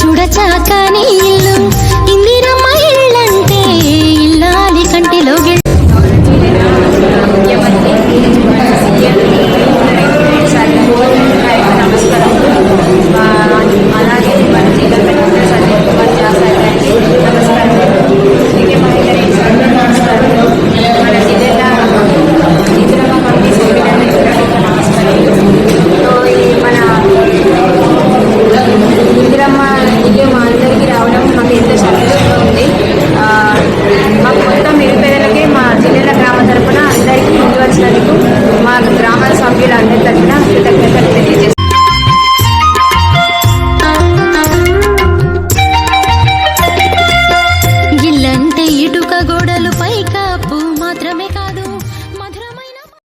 చూడచాక